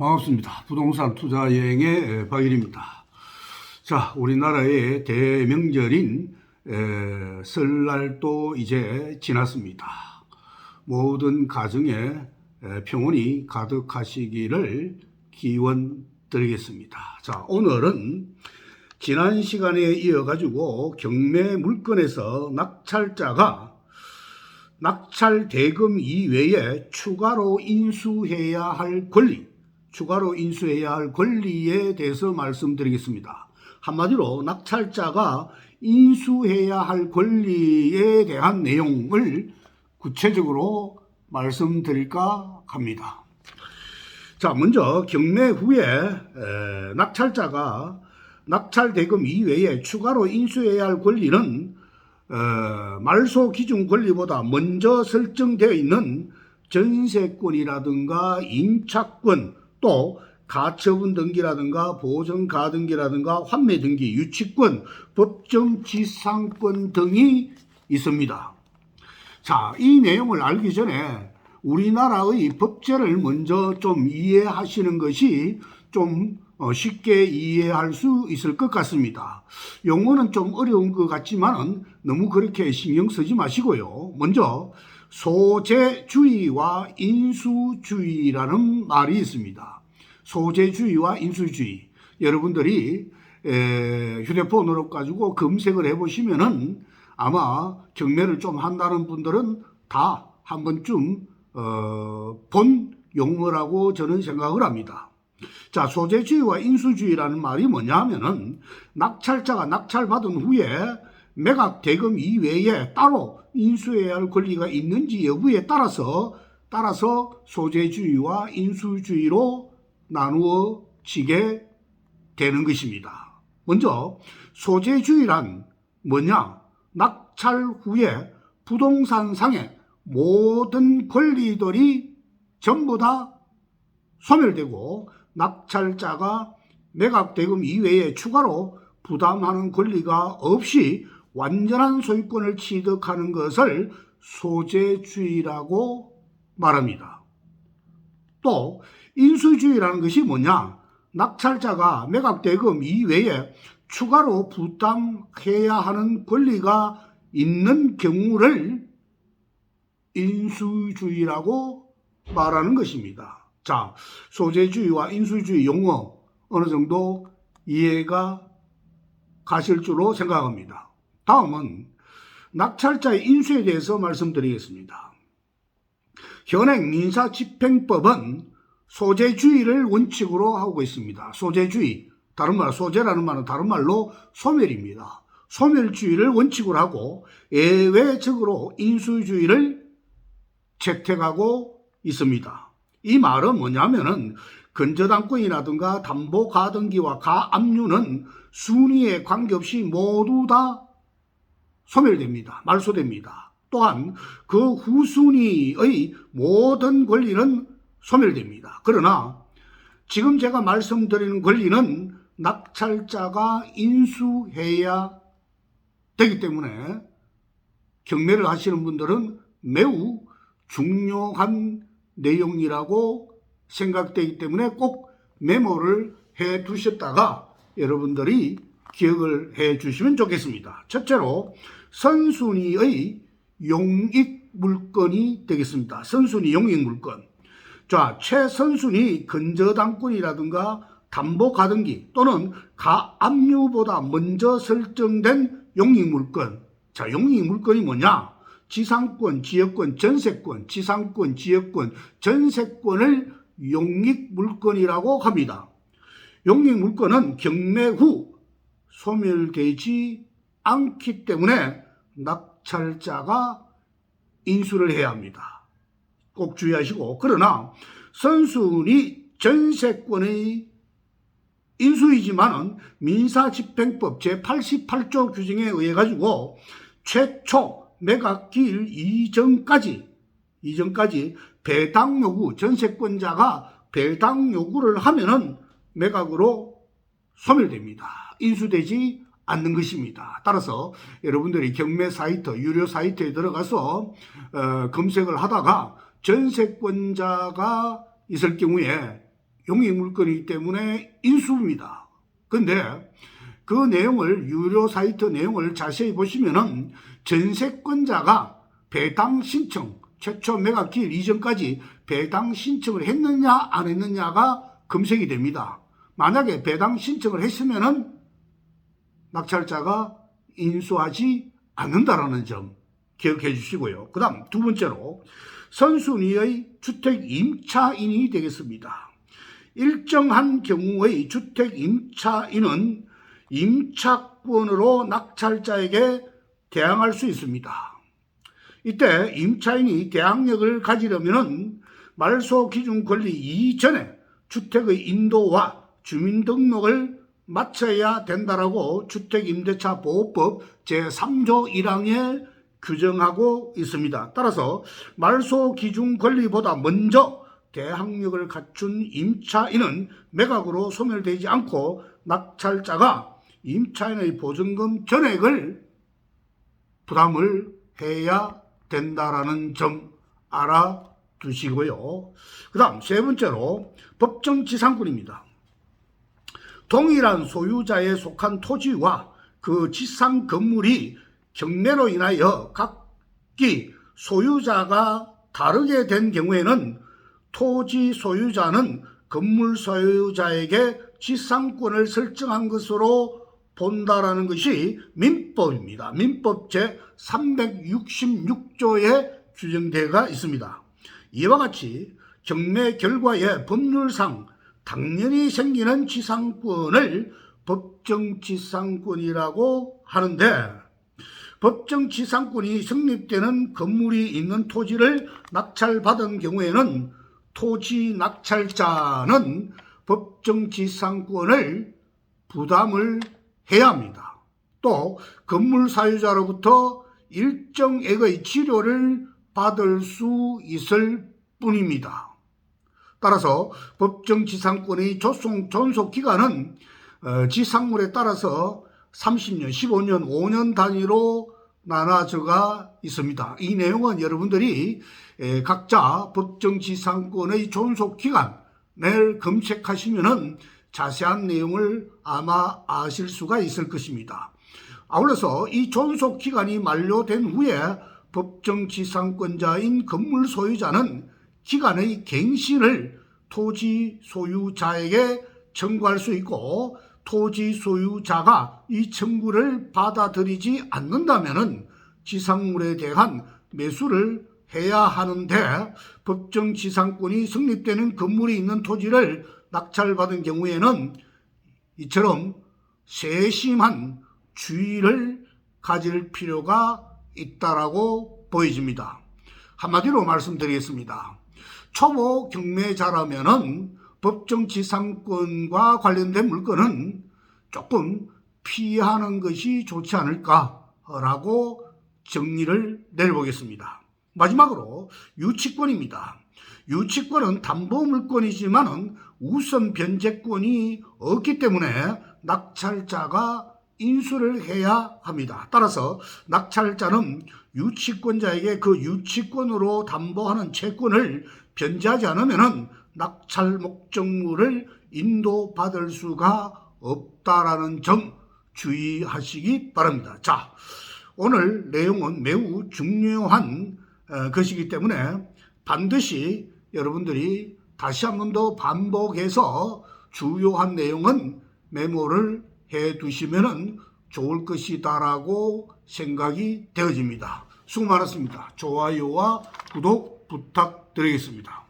반갑습니다. 부동산 투자 여행의 박일입니다. 자, 우리나라의 대명절인 에, 설날도 이제 지났습니다. 모든 가정에 에, 평온이 가득하시기를 기원 드리겠습니다. 자, 오늘은 지난 시간에 이어가지고 경매 물건에서 낙찰자가 낙찰 대금 이외에 추가로 인수해야 할 권리, 추가로 인수해야 할 권리에 대해서 말씀드리겠습니다. 한마디로 낙찰자가 인수해야 할 권리에 대한 내용을 구체적으로 말씀드릴까 합니다. 자, 먼저 경매 후에 에, 낙찰자가 낙찰 대금 이외에 추가로 인수해야 할 권리는 어, 말소 기준 권리보다 먼저 설정되어 있는 전세권이라든가 임차권 또 가처분 등기라든가 보증 가등기라든가 환매 등기 유치권 법정 지상권 등이 있습니다. 자, 이 내용을 알기 전에 우리나라의 법제를 먼저 좀 이해하시는 것이 좀 어, 쉽게 이해할 수 있을 것 같습니다. 용어는 좀 어려운 것 같지만은 너무 그렇게 신경 쓰지 마시고요. 먼저 소재주의와 인수주의라는 말이 있습니다. 소재주의와 인수주의. 여러분들이 에, 휴대폰으로 가지고 검색을 해보시면은 아마 경매를 좀 한다는 분들은 다 한 번쯤 어, 본 용어라고 저는 생각을 합니다. 자, 소재주의와 인수주의라는 말이 뭐냐 하면은 낙찰자가 낙찰받은 후에 매각 대금 이외에 따로 인수해야 할 권리가 있는지 여부에 따라서 따라서 소재주의와 인수주의로 나누어지게 되는 것입니다. 먼저 소재주의란 뭐냐? 낙찰 후에 부동산 상의 모든 권리들이 전부 다 소멸되고 낙찰자가 매각 대금 이외에 추가로 부담하는 권리가 없이 완전한 소유권을 취득하는 것을 소재주의라고 말합니다. 또 인수주의라는 것이 뭐냐? 낙찰자가 매각 대금 이외에 추가로 부담해야 하는 권리가 있는 경우를 인수주의라고 말하는 것입니다. 자, 소재주의와 인수주의 용어 어느 정도 이해가 가실 줄로 생각합니다. 다음은 낙찰자의 인수에 대해서 말씀드리겠습니다. 현행 민사집행법은 소재주의를 원칙으로 하고 있습니다. 소재주의, 다른 말, 소재라는 말은 다른 말로 소멸입니다. 소멸주의를 원칙으로 하고 예외적으로 인수주의를 채택하고 있습니다. 이 말은 뭐냐면은 근저당권이라든가 담보 가등기와 가압류는 순위에 관계없이 모두 다 소멸됩니다. 말소됩니다. 또한 그 후순위의 모든 권리는 소멸됩니다. 그러나 지금 제가 말씀드리는 권리는 낙찰자가 인수해야 되기 때문에 경매를 하시는 분들은 매우 중요한 내용이라고 생각되기 때문에 꼭 메모를 해 두셨다가 여러분들이 기억을 해 주시면 좋겠습니다. 첫째로 선순위의 용익 물건이 되겠습니다. 선순위 용익 물건. 자, 최선순위 근저당권이라든가 담보 가등기 또는 가압류보다 먼저 설정된 용익 물건. 자, 용익 물건이 뭐냐? 지상권, 지역권, 전세권, 지상권, 지역권, 전세권을 용익 물건이라고 합니다. 용익 물건은 경매 후 소멸되지 않기 때문에 낙찰자가 인수를 해야 합니다. 꼭 주의하시고 그러나 선순위 전세권의 인수이지만은 민사집행법 제88조 규정에 의해 가지고 최초 매각기일 이전까지 이전까지 배당 요구 전세권자가 배당 요구를 하면은 매각으로 소멸됩니다. 인수되지 않는 것입니다. 따라서 여러분들이 경매 사이트, 유료 사이트에 들어가서 어, 검색을 하다가 전세권자가 있을 경우에 용익 물건이기 때문에 인수입니다. 근데 그 내용을 유료 사이트 내용을 자세히 보시면은 전세권자가 배당 신청 최초 매각 기일 이전까지 배당 신청을 했느냐 안 했느냐가 검색이 됩니다. 만약에 배당 신청을 했으면은 낙찰자가 인수하지 않는다라는 점 기억해 주시고요. 그 다음 두 번째로 선순위의 주택 임차인이 되겠습니다. 일정한 경우의 주택 임차인은 임차권으로 낙찰자에게 대항할 수 있습니다. 이때 임차인이 대항력을 가지려면 말소 기준 권리 이전에 주택의 인도와 주민등록을 마쳐야 된다라고 주택임대차 보호법 제3조 1항에 규정하고 있습니다. 따라서 말소 기준 권리보다 먼저 대항력을 갖춘 임차인은 매각으로 소멸되지 않고 낙찰자가 임차인의 보증금 전액을 부담을 해야 된다라는 점 알아두시고요. 그 다음 세 번째로 법정지상권입니다. 동일한 소유자에 속한 토지와 그 지상 건물이 경매로 인하여 각기 소유자가 다르게 된 경우에는 토지 소유자는 건물 소유자에게 지상권을 설정한 것으로 본다라는 것이 민법입니다. 민법 제 366조에 규정되어 있습니다. 이와 같이 경매 결과에 법률상 당연히 생기는 지상권을 법정지상권이라고 하는데 법정지상권이 성립되는 건물이 있는 토지를 낙찰받은 경우에는 토지 낙찰자는 법정지상권을 부담을 해야 합니다. 또 건물 사유자로부터 일정액의 치료를 받을 수 있을 뿐입니다. 따라서 법정 지상권의 조속, 존속 기간은 어, 지상물에 따라서 30년, 15년, 5년 단위로 나눠져가 있습니다. 이 내용은 여러분들이 에, 각자 법정 지상권의 존속 기간을 검색하시면은 자세한 내용을 아마 아실 수가 있을 것입니다. 아울러서 이 존속 기간이 만료된 후에 법정 지상권자인 건물 소유자는 기간의 갱신을 토지 소유자에게 청구할 수 있고 토지 소유자가 이 청구를 받아들이지 않는다면 지상물에 대한 매수를 해야 하는데 법정 지상권이 성립되는 건물이 있는 토지를 낙찰받은 경우에는 이처럼 세심한 주의를 가질 필요가 있다라고 보여집니다. 한마디로 말씀드리겠습니다. 초보 경매자라면은 법정지상권과 관련된 물건은 조금 피하는 것이 좋지 않을까라고 정리를 내려보겠습니다. 마지막으로 유치권입니다. 유치권은 담보물권이지만은 우선 변제권이 없기 때문에 낙찰자가 인수를 해야 합니다. 따라서 낙찰자는 유치권자에게 그 유치권으로 담보하는 채권을 변제하지 않으면 낙찰 목적물을 인도받을 수가 없다라는 점 주의하시기 바랍니다. 자, 오늘 내용은 매우 중요한 어, 것이기 때문에 반드시 여러분들이 다시 한 번 더 반복해서 주요한 내용은 메모를 해 두시면 좋을 것이다라고 생각이 되어집니다. 수고 많았습니다. 좋아요와 구독 부탁드리겠습니다.